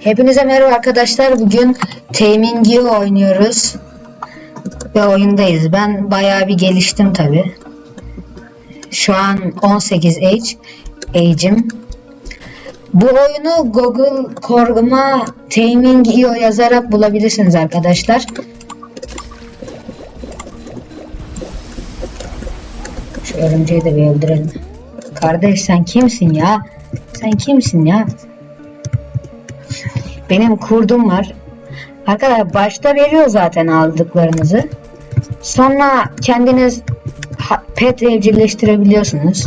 Hepinize merhaba arkadaşlar. Bugün Taming You oynuyoruz. Ve oyundayız. Ben bayağı bir geliştim tabi. Şu an 18 age. Age'im. Bu oyunu Google Chroma Taming You yazarak bulabilirsiniz arkadaşlar. Şu örümceği de bir öldürelim. Kardeş sen kimsin ya? Sen kimsin ya? Benim kurdum var. Arkadaşlar başta veriyor zaten aldıklarınızı. Sonra kendiniz pet evcilleştirebiliyorsunuz.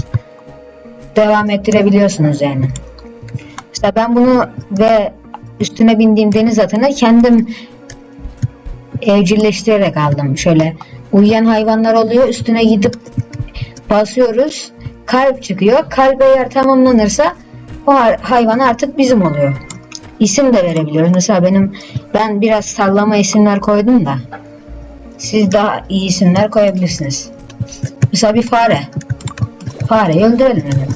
Devam ettirebiliyorsunuz yani. İşte ben bunu ve üstüne bindiğim deniz atını kendim evcilleştirerek aldım. Şöyle uyuyan hayvanlar oluyor. Üstüne gidip basıyoruz. Kalp çıkıyor. Kalp eğer tamamlanırsa o hayvan artık bizim oluyor. İsim de verebiliyoruz. Mesela benim ben biraz sallama isimler koydum da siz daha iyi isimler koyabilirsiniz. Mesela bir fare. Fareyi öldürelim hemen.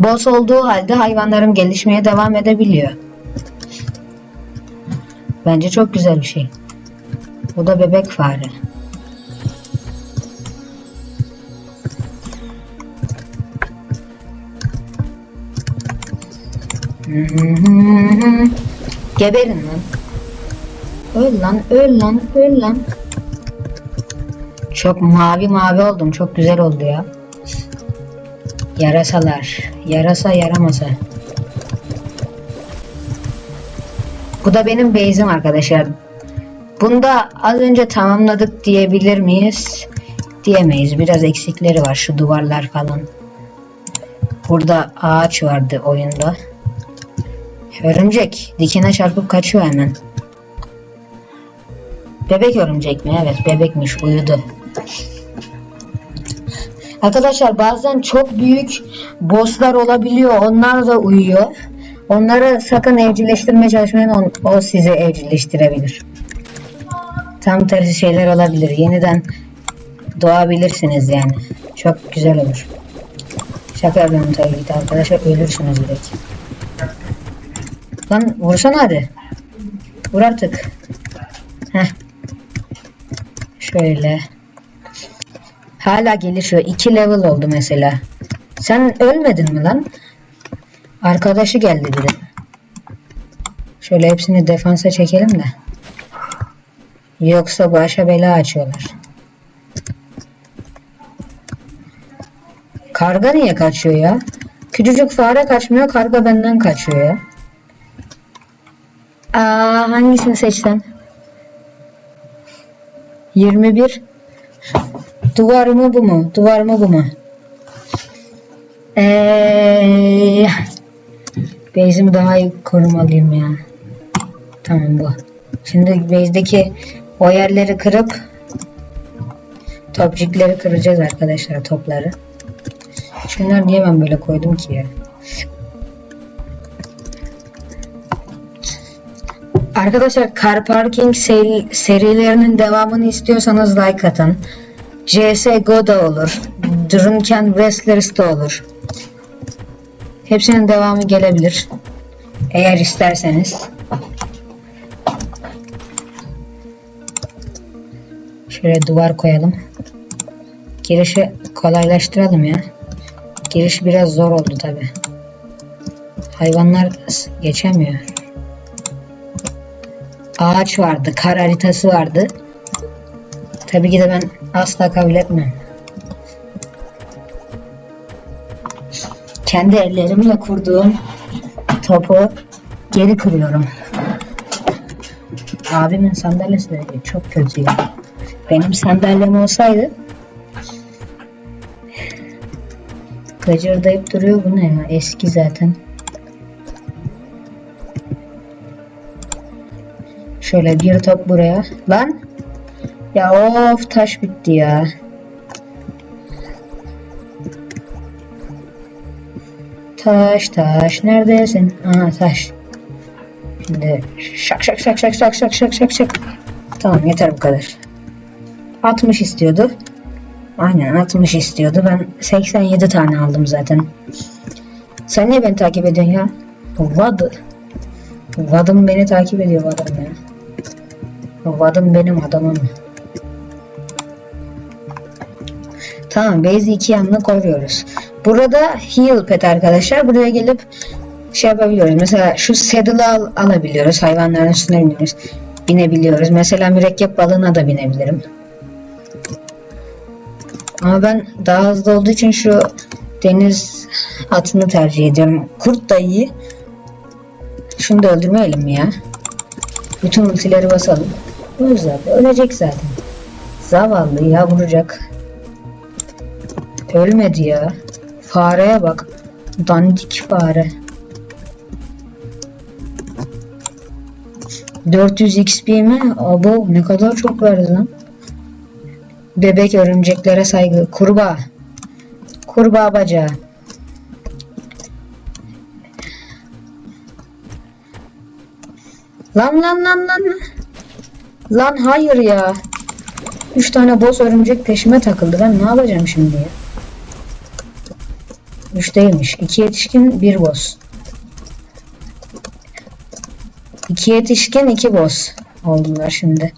Boss olduğu halde hayvanlarım gelişmeye devam edebiliyor. Bence çok güzel bir şey. Bu da bebek fare. Geberin lan. Öl lan, öl lan, öl lan. Çok mavi mavi oldum. Çok güzel oldu ya. Yarasalar. Yarasa yaramasa. Bu da benim base'im arkadaşlar. Bunda az önce tamamladık diyebilir miyiz? Diyemeyiz. Biraz eksikleri var. Şu duvarlar falan. Burada ağaç vardı oyunda. Örümcek. Dikine çarpıp kaçıyor hemen. Bebek örümcek mi? Evet bebekmiş uyudu. Arkadaşlar bazen çok büyük bosslar olabiliyor. Onlar da uyuyor. Onları sakın evcilleştirmeye çalışmayın. on- O sizi evcilleştirebilir. Tam tersi şeyler olabilir. Yeniden doğabilirsiniz yani. Çok güzel olur. Şaka yapıyorum tabii ki arkadaşlar. Ölürsünüz direkt. Lan vursana hadi. Vur artık. Heh. Şöyle. Hala gelişiyor. 2 level oldu mesela. Sen ölmedin mi lan? Arkadaşı geldi bir de. Şöyle hepsini defansa çekelim de. Yoksa başa bela açıyorlar. Karga niye kaçıyor ya? Küçücük fare kaçmıyor, karga benden kaçıyor ya. Aa, hangisini seçsem? 21 Duvar mı bu mu? Duvar mı bu mu? Eee Base'imi daha iyi korumalıyım ya. Tamam bu. Şimdi base'deki o yerleri kırıp topçukları kıracağız arkadaşlar topları. Şunlar niye ben böyle koydum ki ya? Arkadaşlar Car Parking seri- serilerinin devamını istiyorsanız like atın. CSGO da olur. Drunken Wrestlers da olur. Hepsinin devamı gelebilir. Eğer isterseniz. Şöyle duvar koyalım. Girişi kolaylaştıralım ya. Giriş biraz zor oldu tabi. Hayvanlar geçemiyor. Ağaç vardı, kar haritası vardı. Tabii ki de ben asla kabul etmem. Kendi ellerimle kurduğum topu geri kırıyorum. Abimin sandalyesi de çok kötü. Benim sandalyem olsaydı gıcırdayıp duruyor bu ne ya eski zaten. Şöyle bir top buraya. Lan ya of taş bitti ya. Taş taş neredesin? Aha taş. Şimdi şak şak şak şak şak şak şak şak şak. Tamam yeter bu kadar. 60 istiyordu. Aynen 60 istiyordu. Ben 87 tane aldım zaten. Sen niye beni takip ediyorsun ya? Vadı. Vadım beni takip ediyor vadım. Vadım benim adamım. Tamam base'i iki yanına koruyoruz. Burada heal pet arkadaşlar. Buraya gelip şey yapabiliyoruz. Mesela şu saddle'ı al, alabiliyoruz. Hayvanların üstüne biniyoruz. Binebiliyoruz. Mesela mürekkep balığına da binebilirim. Ama ben daha hızlı olduğu için şu deniz atını tercih ediyorum. Kurt da iyi. Şunu da öldürmeyelim ya? Bütün ultileri basalım. Öl zaten. Ölecek zaten. Zavallı ya vuracak. Ölmedi ya. Fareye bak. Dandik fare. 400 XP mi? Abo ne kadar çok verdi lan. Bebek örümceklere saygı. Kurbağa. Kurbağa bacağı. Lan lan lan lan. Lan hayır ya. Üç tane boss örümcek peşime takıldı. Ben ne yapacağım şimdi ya? Üç değilmiş. İki yetişkin bir boss. İki yetişkin iki boss oldular şimdi.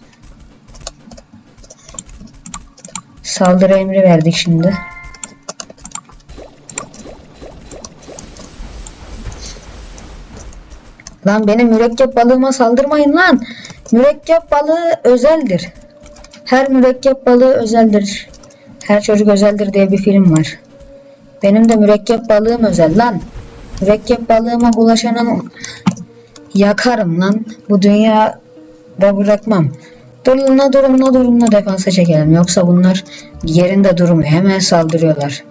Saldırı emri verdik şimdi. Lan benim mürekkep balığıma saldırmayın lan. Mürekkep balığı özeldir. Her mürekkep balığı özeldir. Her çocuk özeldir diye bir film var. Benim de mürekkep balığım özel lan. Mürekkep balığıma bulaşanın yakarım lan. Bu dünya da bırakmam. Durumuna durumuna durumuna defansa çekelim. Yoksa bunlar yerinde durmuyor. Hemen saldırıyorlar.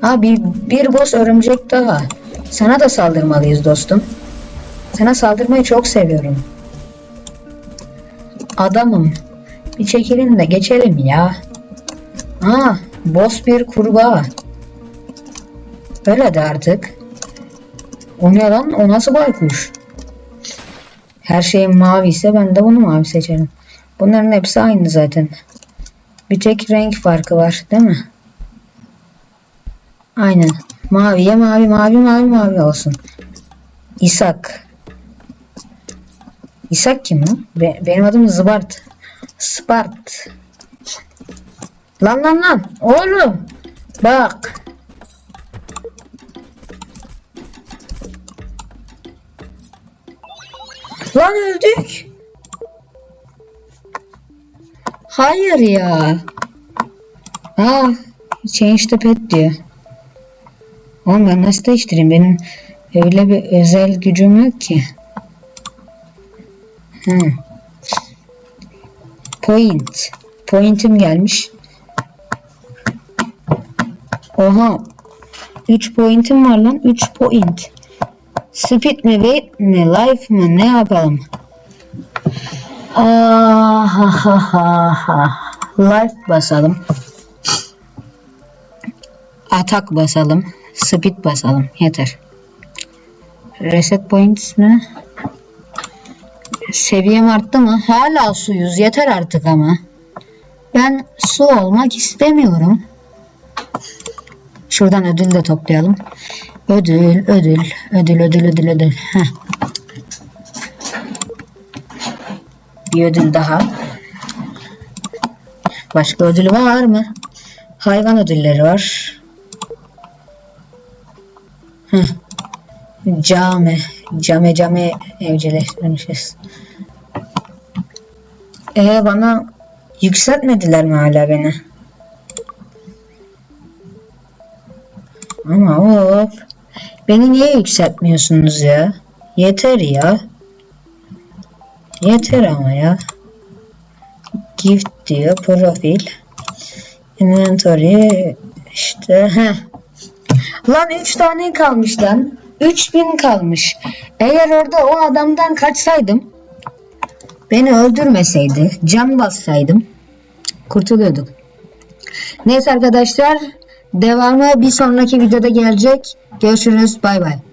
Ha bir, bir boss örümcek daha. Sana da saldırmalıyız dostum. Sana saldırmayı çok seviyorum. Adamım. Bir çekilin de geçelim ya. Aa, boss bir kurbağa. Öyle de artık. O ne lan? O nasıl baykuş? Her şey mavi ise ben de bunu mavi seçerim. Bunların hepsi aynı zaten. Bir tek renk farkı var değil mi? Aynen. Maviye mavi mavi mavi mavi olsun. İshak. İshak kim lan? Be- benim adım Zbart. Spart. Lan lan lan. Oğlum. Bak. Lan öldük. Hayır ya. Aa, change the pet diyor. Oğlum ben nasıl değiştireyim? Benim öyle bir özel gücüm yok ki. Hı. Point. Point'im gelmiş. Oha. 3 point'im var lan. 3 point. Speed mi, weight mi, life mı? Ne yapalım? Ah, ha, ha, ha, ha. Life basalım. Atak basalım. Speed basalım. Yeter. Reset points mi? Seviyem arttı mı? Hala suyuz. Yeter artık ama. Ben su olmak istemiyorum. Şuradan ödül de toplayalım. Ödül, ödül, ödül, ödül, ödül, ödül. Heh. Bir ödül daha. Başka ödül var mı? Hayvan ödülleri var. Heh. Cami, cami, cami evcilleştirmişiz. Ee bana yükseltmediler mi hala beni? Ama of. Beni niye yükseltmiyorsunuz ya? Yeter ya. Yeter ama ya. Gift diyor. Profil. Inventory. işte heh. Lan 3 tane kalmış lan. 3000 kalmış. Eğer orada o adamdan kaçsaydım beni öldürmeseydi, can bassaydım kurtuluyorduk. Neyse arkadaşlar devamı bir sonraki videoda gelecek. Görüşürüz. Bay bay.